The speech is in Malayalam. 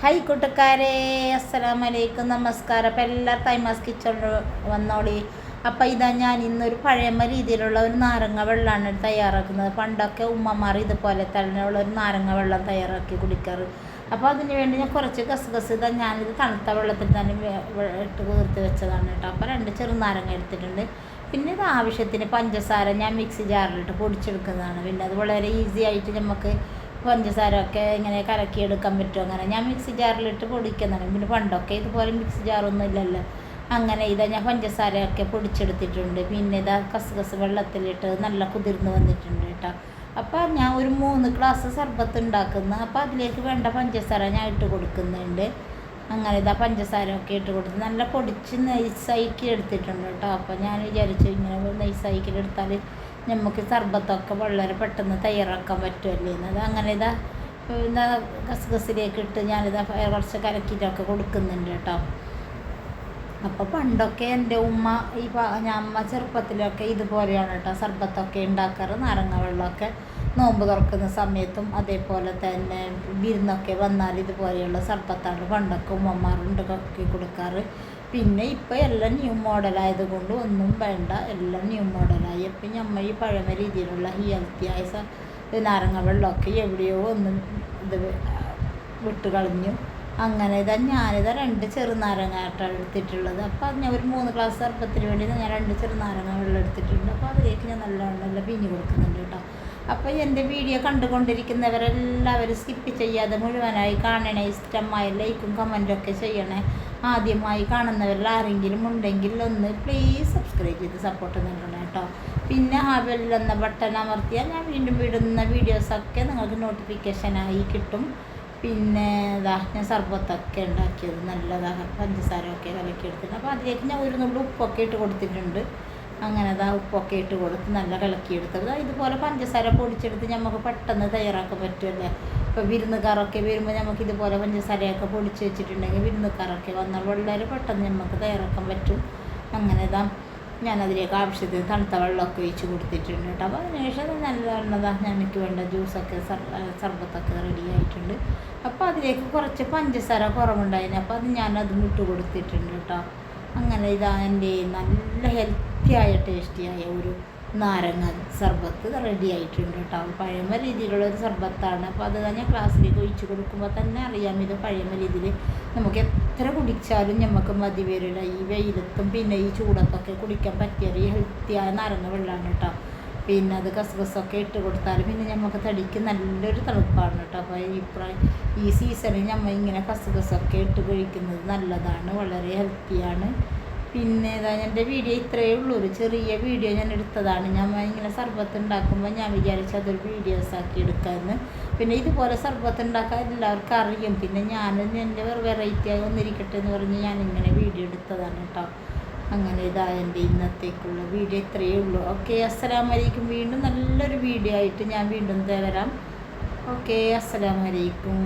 ഹായ് കൂട്ടുകാരെ. അസ്സലാം വലൈക്കും നമസ്കാരം. അപ്പം എല്ലാവരും തൈമാസ് കിച്ചൺ വന്നോളി. അപ്പം ഇതാ ഞാൻ ഇന്നൊരു പഴയമ രീതിയിലുള്ള ഒരു നാരങ്ങ വെള്ളമാണ് തയ്യാറാക്കുന്നത്. പണ്ടൊക്കെ ഉമ്മമാർ ഇതുപോലെ തന്നെയുള്ള ഒരു നാരങ്ങ വെള്ളം തയ്യാറാക്കി കുടിക്കാറ്. അപ്പോൾ അതിന് വേണ്ടി ഞാൻ കുറച്ച് ഗസ് ഇതാ ഞാനിത് തണുത്ത വെള്ളത്തിൽ തന്നെ ഇട്ട് കുതിർത്ത് വെച്ചതാണ് കേട്ടോ. അപ്പോൾ രണ്ട് ചെറുനാരങ്ങ എടുത്തിട്ടുണ്ട്. പിന്നെ ഇത് ആവശ്യത്തിന് പഞ്ചസാര ഞാൻ മിക്സി ജാറിലിട്ട് പൊടിച്ചെടുക്കുന്നതാണ്. പിന്നെ അത് വളരെ ഈസി ആയിട്ട് നമുക്ക് പഞ്ചസാര ഒക്കെ ഇങ്ങനെ കലക്കിയെടുക്കാൻ പറ്റും അങ്ങനെ? ഞാൻ മിക്സി ജാറിലിട്ട് പൊടിക്കുന്നതാണ്. പിന്നെ പണ്ടൊക്കെ ഇതുപോലെ മിക്സി ജാറൊന്നും ഇല്ലല്ലോ. അങ്ങനെ ഇതാ ഞാൻ പഞ്ചസാരയൊക്കെ പൊടിച്ചെടുത്തിട്ടുണ്ട്. പിന്നെ ഇതാ കസ് വെള്ളത്തിലിട്ട് നല്ല കുതിർന്ന് വന്നിട്ടുണ്ട് കേട്ടോ. അപ്പോൾ ഞാൻ ഒരു മൂന്ന് ഗ്ലാസ് സർബത്ത് ഉണ്ടാക്കുന്നു. അപ്പോൾ അതിലേക്ക് വേണ്ട പഞ്ചസാര ഞാൻ ഇട്ട് കൊടുക്കുന്നുണ്ട്. അങ്ങനെ ഇതാ പഞ്ചസാര ഒക്കെ ഇട്ട് കൊടുത്ത് നല്ല പൊടിച്ച് നെയ്സാക്കി എടുത്തിട്ടുണ്ട് കേട്ടോ. അപ്പോൾ ഞാൻ വിചാരിച്ചു ഇങ്ങനെ നെയ്സാക്കി എടുത്താൽ നമുക്ക് സർബത്തൊക്കെ വളരെ പെട്ടെന്ന് തയ്യാറാക്കാൻ പറ്റുമല്ലേ? അത് അങ്ങനെ ഇതാ എന്താ ഗസ്ഗസിലേക്ക് ഇട്ട് ഞാനിതാ കുറച്ച് കലക്കിയിട്ടൊക്കെ കൊടുക്കുന്നുണ്ട് കേട്ടോ. അപ്പോൾ പണ്ടൊക്കെ എന്റെ ഉമ്മ ഈ ഞാൻ അമ്മ ചെറുപ്പത്തിലൊക്കെ ഇതുപോലെയാണ് കേട്ടോ സർബത്തൊക്കെ ഉണ്ടാക്കാറ്. നാരങ്ങ വെള്ളമൊക്കെ നോമ്പ് തുറക്കുന്ന സമയത്തും അതേപോലെ തന്നെ വിരുന്നൊക്കെ വന്നാൽ ഇതുപോലെയുള്ള സർബത്താണ് പണ്ടൊക്കെ ഉമ്മമാരുണ്ടൊക്കെ കൊടുക്കാറ്. പിന്നെ ഇപ്പോൾ എല്ലാം ന്യൂ മോഡലായത് കൊണ്ട് ഒന്നും വേണ്ട എല്ലാം ന്യൂ മോഡലായി ഇപ്പം നമ്മൾ ഈ പഴമ രീതിയിലുള്ള ഹെൽത്തിയായ നാരങ്ങ വെള്ളമൊക്കെ എവിടെയോ ഒന്നും ഇത് വിട്ട് കളഞ്ഞു. അങ്ങനെ ഇതാ ഞാനിതാ രണ്ട് ചെറുനാരങ്ങായിട്ടാണ് എടുത്തിട്ടുള്ളത്. അപ്പോൾ അത് ഞാൻ ഒരു മൂന്ന് ഗ്ലാസ് സർപ്പത്തിന് വേണ്ടി ഞാൻ രണ്ട് ചെറുനാരങ്ങ വെള്ളം എടുത്തിട്ടുണ്ട്. അപ്പോൾ അതിലേക്ക് ഞാൻ നല്ലവണ്ണം നല്ല പിഞ്ഞ് കൊടുക്കുന്നുണ്ട് കേട്ടോ. അപ്പോൾ എന്റെ വീഡിയോ കണ്ടുകൊണ്ടിരിക്കുന്നവരെല്ലാവരും സ്കിപ്പ് ചെയ്യാതെ മുഴുവനായി കാണണേ. ഇഷ്ടമായി ലൈക്കും കമന്റൊക്കെ ചെയ്യണേ. ആദ്യമായി കാണുന്നവരിൽ ആരെങ്കിലും ഉണ്ടെങ്കിൽ ഒന്ന് പ്ലീസ് സബ്സ്ക്രൈബ് ചെയ്ത് സപ്പോർട്ട് നൽകണം കേട്ടോ. പിന്നെ ആ ബെല്ലെന്ന ബട്ടൺ അമർത്തിയാൽ ഞാൻ വീണ്ടും വിടുന്ന വീഡിയോസൊക്കെ നിങ്ങൾക്ക് നോട്ടിഫിക്കേഷനായി കിട്ടും. പിന്നെ ഇതാ ഞാൻ സർബത്തൊക്കെ ഉണ്ടാക്കിയത് നല്ലതാണ് പഞ്ചസാരമൊക്കെ എടുത്തിട്ട് അപ്പോൾ അതിലേക്ക് ഞാൻ ഒരു നുള്ളു ഉപ്പൊക്കെ ഇട്ട് കൊടുത്തിട്ടുണ്ട്. അങ്ങനെ അതാ ഉപ്പൊക്കെ ഇട്ട് കൊടുത്ത് നല്ല കിളക്കിയെടുത്തത് ഇതുപോലെ പഞ്ചസാര പൊടിച്ചെടുത്ത് നമുക്ക് പെട്ടെന്ന് തയ്യാറാക്കാൻ പറ്റുമല്ലേ ഇപ്പോൾ വിരുന്നുകാരൊക്കെ വരുമ്പോൾ നമുക്ക് ഇതുപോലെ പഞ്ചസാരയൊക്കെ പൊടിച്ച് വെച്ചിട്ടുണ്ടെങ്കിൽ വിരുന്നുകാരൊക്കെ വന്നാൽ വളരെ പെട്ടെന്ന് നമുക്ക് തയ്യാറാക്കാൻ പറ്റും. അങ്ങനെ ഇതാ ഞാനതിലേക്ക് ആവശ്യത്തിന് തണുത്ത വെള്ളമൊക്കെ ഒഴിച്ച് കൊടുത്തിട്ടുണ്ട് കേട്ടോ. അപ്പോൾ അതിനുശേഷം നല്ല ഞാൻ എനിക്ക് വേണ്ട ജ്യൂസൊക്കെ സർബത്തൊക്കെ റെഡി ആയിട്ടുണ്ട്. അപ്പോൾ അതിലേക്ക് കുറച്ച് പഞ്ചസാര കുറവുണ്ടായിരുന്നു അപ്പോൾ അത് ഞാനത് ഇട്ട് കൊടുത്തിട്ടുണ്ട് കേട്ടോ. അങ്ങനെ ഇതാ എന്റെ നല്ല ഹെൽത്തിയായ ടേസ്റ്റിയായ ഒരു നാരങ്ങ സർബത്ത് റെഡി ആയിട്ടുണ്ട് കേട്ടോ പഴമ രീതിയിലുള്ള ഒരു സർബത്താണ്. അപ്പോൾ അത് ഞാൻ ക്ലാസ്സിലേക്ക് ഒഴിച്ച് കൊടുക്കുമ്പോൾ തന്നെ അറിയാം ഇത് പഴമ രീതിയിൽ നമുക്ക് എത്ര കുടിച്ചാലും നമുക്ക് മതി വരില്ല. ഈ വെയിലത്തും പിന്നെ ഈ ചൂടത്തൊക്കെ കുടിക്കാൻ പറ്റിയൊരു ഹെൽത്തിയായ നാരങ്ങ വെള്ളമാണ് കേട്ടോ പിന്നെ അത് കസ്ബസൊക്കെ ഇട്ട് കൊടുത്താൽ പിന്നെ നമുക്ക് തടിക്ക് നല്ലൊരു തണുപ്പാണ് കേട്ടോ അപ്പോൾ ഈ ഈ സീസണിൽ നമ്മൾ ഇങ്ങനെ കസ്ബസൊക്കെ ഇട്ട് കഴിക്കുന്നത് നല്ലതാണ് വളരെ ഹെൽത്തിയാണ് പിന്നെ ഇതാ എന്റെ വീഡിയോ ഇത്രയേ ഉള്ളൂ. ഒരു ചെറിയ വീഡിയോ ഞാൻ എടുത്തതാണ്. ഞാൻ ഇങ്ങനെ സർബത്ത് ഉണ്ടാക്കുമ്പോൾ ഞാൻ വിചാരിച്ചു അതൊരു വീഡിയോസ് ആക്കി എടുക്കാമെന്ന് പിന്നെ ഇതുപോലെ സർബത്ത് ഉണ്ടാക്കാൻ എല്ലാവർക്കും അറിയും. പിന്നെ ഞാൻ എന്റെ വെറൈറ്റി ആയി വന്നിരിക്കട്ടെ എന്ന് പറഞ്ഞ് ഞാൻ ഇങ്ങനെ വീഡിയോ എടുത്തതാണ് കേട്ടോ അങ്ങനെ ഇതാ എന്റെ ഇന്നത്തേക്കുള്ള വീഡിയോ ഇത്രയേ ഉള്ളൂ. ഓക്കെ അസ്സലാം വലൈക്കും വീണ്ടും നല്ലൊരു വീഡിയോ ആയിട്ട് ഞാൻ വീണ്ടും വരാം. ഓക്കെ അസ്സലാം വലൈക്കും